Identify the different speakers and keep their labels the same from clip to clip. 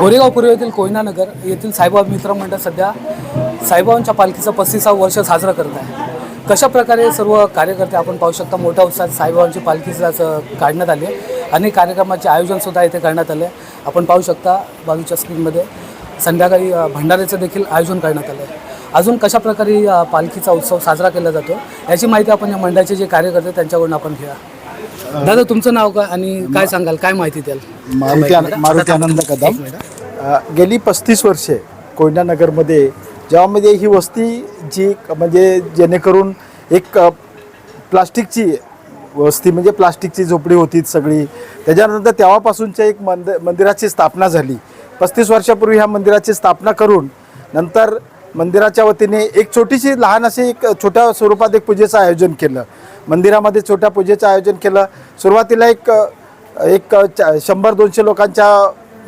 Speaker 1: गोरेगाव पूर्व येथील कोयना नगर येथील साईबाबा मित्र मंडळ सध्या साईबाबांच्या पालखीचं पस्तीसावं वर्ष साजरं करत आहे. कशा प्रकारे सर्व कार्यकर्ते आपण पाहू शकता मोठ्या उत्साहात साईबाबांची पालखीचं असं काढण्यात आली आहे. अनेक कार्यक्रमाचे आयोजनसुद्धा इथे करण्यात आले आपण पाहू शकता बाजूच्या स्क्रीनमध्ये संध्याकाळी भंडाऱ्याचं देखील आयोजन करण्यात आलं आहे. अजून कशा प्रकारे पालखीचा उत्सव साजरा केला जातो याची माहिती आपण या मंडळाचे जे कार्यकर्ते त्यांच्याकडून आपण घेऊया. दादा तुमचं नाव काय आणि काय सांगाल काय माहिती द्याल?
Speaker 2: मारुती आन- मारुती आनंद कदम. गेली पस्तीस वर्षे कोयना नगरमध्ये ज्यामध्ये ही वस्ती जी म्हणजे जेणेकरून एक प्लास्टिकची वस्ती म्हणजे प्लास्टिकची झोपडी होती सगळी. त्याच्यानंतर तेव्हापासूनच्या एक मंद मंदिराची स्थापना झाली. पस्तीस वर्षापूर्वी ह्या मंदिराची स्थापना करून नंतर मंदिराच्या वतीने एक छोटीशी लहान अशी एक छोट्या स्वरूपात एक पूजेचं आयोजन केलं. मंदिरामध्ये छोट्या पूजेचं आयोजन केलं. सुरुवातीला एक एक शंभर दोनशे लोकांच्या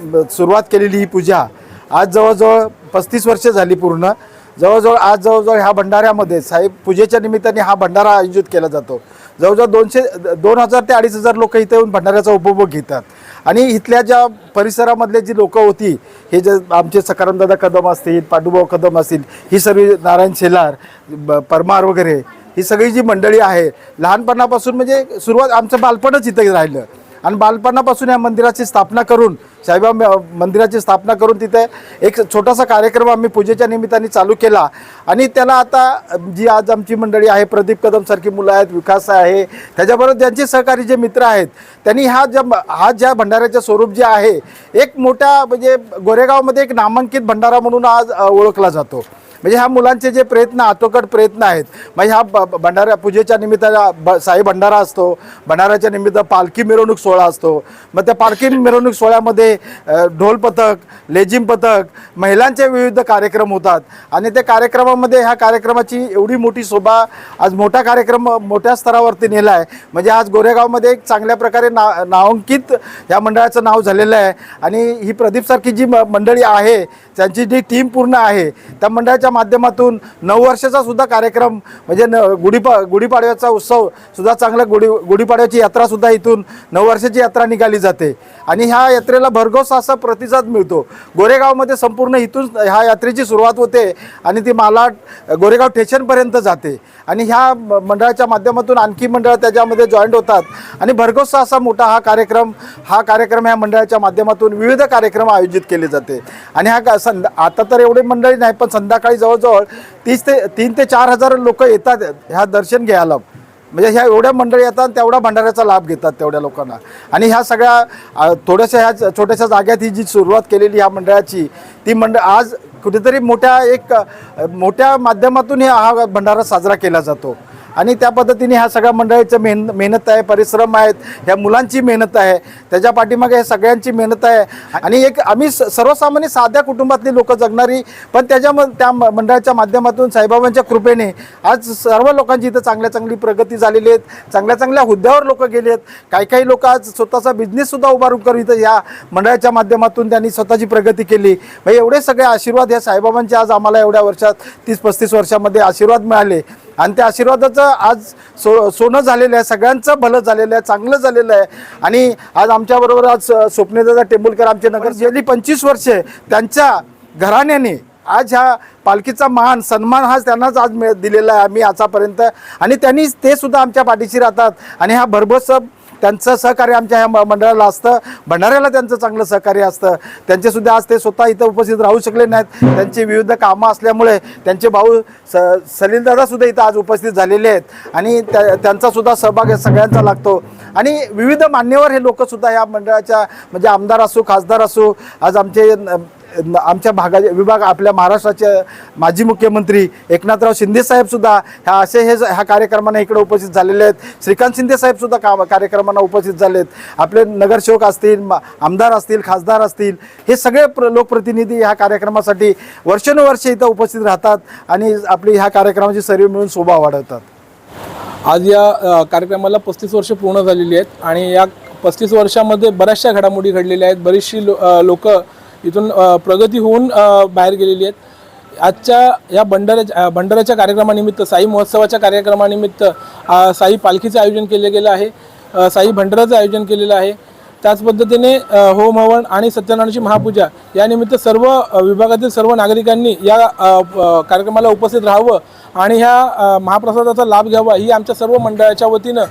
Speaker 2: सुरुवात केलेली ही पूजा आज जवळजवळ पस्तीस वर्ष झाली पूर्ण. जवळजवळ आज जवळजवळ ह्या भंडाऱ्यामध्ये साहेब पूजेच्या निमित्ताने हा भंडारा आयोजित केला जातो. जवळजवळ दोनशे दोन हजार ते अडीच हजार लोक इथे येऊन भंडाऱ्याचा उपभोग घेतात. आणि इथल्या ज्या परिसरामधले जी लोकं होती हे जे आमचे सकारामदादा कदम असतील पांडुभाऊ कदम असतील ही सर्व नारायण शेलार ब- परमार वगैरे ही सगळी जी मंडळी आहे लहानपणापासून म्हणजे सुरुवात आमचं बालपणच इथं राहिलं. आणि बालपणापासून या मंदिराची स्थापना करून साईबाबा मंदिराची स्थापना करून तिथे एक छोटासा कार्यक्रम आम्ही पूजेच्या निमित्ताने चालू केला. आणि त्याला आता जी आज आमची मंडळी आहे प्रदीप कदम सारखी मुलं आहेत विकास आहे त्याच्याबरोबर त्यांचे सहकारी जे मित्र आहेत त्यांनी हा ज्या हा ज्या भंडाऱ्याचं स्वरूप जे आहे एक मोठ्या म्हणजे गोरेगावमध्ये एक नामांकित भंडारा म्हणून आज ओळखला जातो. म्हणजे ह्या मुलांचे जे प्रयत्न आतोकट प्रयत्न आहेत म्हणजे ह्या ब- भंडारा पूजेच्या निमित्तानं ब साई भंडारा असतो भंडाराच्या निमित्त पालखी मिरवणूक सोहळा असतो. मग त्या पालखी मिरवणूक सोहळ्यामध्ये ढोल पथक लेझिम पथक महिलांचे विविध कार्यक्रम होतात. आणि त्या कार्यक्रमामध्ये ह्या कार्यक्रमाची एवढी मोठी शोभा आज मोठा कार्यक्रम मोठ्या स्तरावरती नेला आहे. म्हणजे आज गोरेगावमध्ये एक चांगल्या प्रकारे ना नामांकित या मंडळाचं नाव झालेलं आहे. आणि ही प्रदीपसारखी जी म- मंडळी आहे त्यांची जी टीम पूर्ण आहे त्या मंडळाच्या माध्यमातून नऊ वर्षाचा सुद्धा कार्यक्रम म्हणजे न गुढीपा गुढीपाडव्याचा उत्सव सुद्धा चांगला गुढी गुढीपाडव्याची यात्रासुद्धा इथून नऊ वर्षाची यात्रा निघाली जाते. आणि ह्या यात्रेला भरघोस असा प्रतिसाद मिळतो. गोरेगावमध्ये संपूर्ण इथून ह्या यात्रेची सुरुवात होते आणि ती मालाड गोरेगाव स्टेशनपर्यंत जाते. आणि ह्या मंडळाच्या माध्यमातून आणखी मंडळ त्याच्यामध्ये जॉईंट होतात. आणि भरघोस असा मोठा हा कार्यक्रम हा कार्यक्रम ह्या मंडळाच्या माध्यमातून विविध कार्यक्रम आयोजित केले जाते. आणि हा का संध्या आता तर एवढे मंडळी नाही पण संध्याकाळी जवळजवळ तीस ते तीन ते चार हजार लोक येतात ह्या दर्शन घ्यायला. म्हणजे ह्या एवढ्या मंडळी येतात आणि तेवढ्या भंडाऱ्याचा लाभ घेतात तेवढ्या लोकांना. आणि ह्या सगळ्या थोड्याशा ह्या छोट्याशा जाग्यात ही जी सुरुवात केलेली ह्या मंडळाची ती मंडळ आज कुठेतरी मोठ्या एक मोठ्या माध्यमातून हे हा भंडारा साजरा केला जातो. आणि त्या पद्धतीने ह्या सगळ्या मंडळीचं मेहन मेहनत आहे परिश्रम आहेत ह्या मुलांची मेहनत आहे त्याच्या पाठीमागे हे सगळ्यांची मेहनत आहे. आणि एक आम्ही स- सर्वसामान्य साध्या कुटुंबातली लोकं जगणारी पण त्याच्याम त्या मंडळाच्या माध्यमातून साईबाबांच्या कृपेने आज सर्व लोकांची इथं चांगल्या चांगली प्रगती झालेली आहेत. चांगल्या चांगल्या हुद्द्यावर लोक गेले आहेत काही काही लोक आज स्वतःचा बिझनेससुद्धा उभारून करू इथं या मंडळाच्या माध्यमातून त्यांनी स्वतःची प्रगती केली. मग एवढे सगळे आशीर्वाद या साईबाबांचे आज आम्हाला एवढ्या वर्षात तीस पस्तीस वर्षामध्ये आशीर्वाद मिळाले. आणि त्या आशीर्वादाचं आज सो सोनं झालेलं आहे सगळ्यांचं भलं झालेलं आहे चांगलं झालेलं आहे. आणि आज आमच्याबरोबर आज स्वप्नेदादा टेंबुलकर आमचे नगर गेली पंचवीस वर्षे त्यांच्या घराण्याने आज ह्या पालखीचा मान सन्मान हा त्यांनाच आज मिळ दिलेला आहे आम्ही आतापर्यंत. आणि त्यांनी ते सुद्धा आमच्या पाठीशी राहतात. आणि हा भरभस त्यांचं सहकार्य आमच्या ह्या मंडळाला असतं. भंडाऱ्याला त्यांचं चांगलं सहकार्य असतं. त्यांचेसुद्धा आज ते स्वतः इथं उपस्थित राहू शकले नाहीत. त्यांची विविध कामं असल्यामुळे त्यांचे भाऊ स सलीलदादासुद्धा इथं आज उपस्थित झालेले आहेत. आणि त्या त्यांचासुद्धा सहभाग या सगळ्यांचा लागतो. आणि विविध मान्यवर हे लोकसुद्धा ह्या या मंडळाच्या म्हणजे आमदार असो खासदार असो आज आमचे आमच्या भागा विभाग आपल्या महाराष्ट्राचे माजी मुख्यमंत्री एकनाथराव शिंदे ह्या असे हे ह्या कार्यक्रमांना इकडे उपस्थित झालेले आहेत. श्रीकांत शिंदेसाहेबसुद्धा का कार्यक्रमांना उपस्थित झाले आहेत आपले नगरसेवक असतील मा- आमदार असतील खासदार असतील हे सगळे प्र लोकप्रतिनिधी ह्या कार्यक्रमासाठी वर्षानुवर्षे इथं उपस्थित राहतात आणि आपली ह्या कार्यक्रमाची सर्व मिळून शोभा वाढवतात.
Speaker 3: आज या कार्यक्रमाला पस्तीस वर्ष पूर्ण झालेली आहेत आणि या पस्तीस वर्षामध्ये बऱ्याचशा घडामोडी घडलेल्या आहेत. बरीचशी लो लोकं इथून प्रगती होऊन बाहेर गेलेली आहेत. आजच्या या भंडाऱ्याच्या भंडाऱ्याच्या कार्यक्रमानिमित्त साई महोत्सवाच्या कार्यक्रमानिमित्त साई पालखीचं आयोजन केलं गेलं आहे. साई भंडाराचं आयोजन केलेलं आहे. त्याच पद्धतीने होम हवन आणि सत्यनारायणची महापूजा यानिमित्त सर्व विभागातील सर्व नागरिकांनी या कार्यक्रमाला उपस्थित राहावं आणि ह्या महाप्रसादाचा लाभ घ्यावा ही आमच्या सर्व मंडळाच्या वतीनं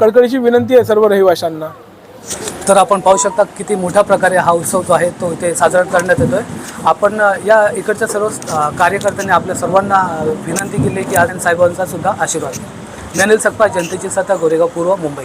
Speaker 3: कडकडीची विनंती आहे सर्व रहिवाशांना.
Speaker 1: तर आपण पाहू शकता किती मोठ्या प्रकारे हा उत्सव जो आहे तो इथे साजरा करण्यात येतो आहे आपण या इकडच्या सर्व कार्यकर्त्यांनी आपल्या सर्वांना विनंती केली की आनंद साहेबांचा सुद्धा आशीर्वाद. ज्ञानिल सकपा जनतेची सत्ता गोरेगाव पूर्व मुंबई.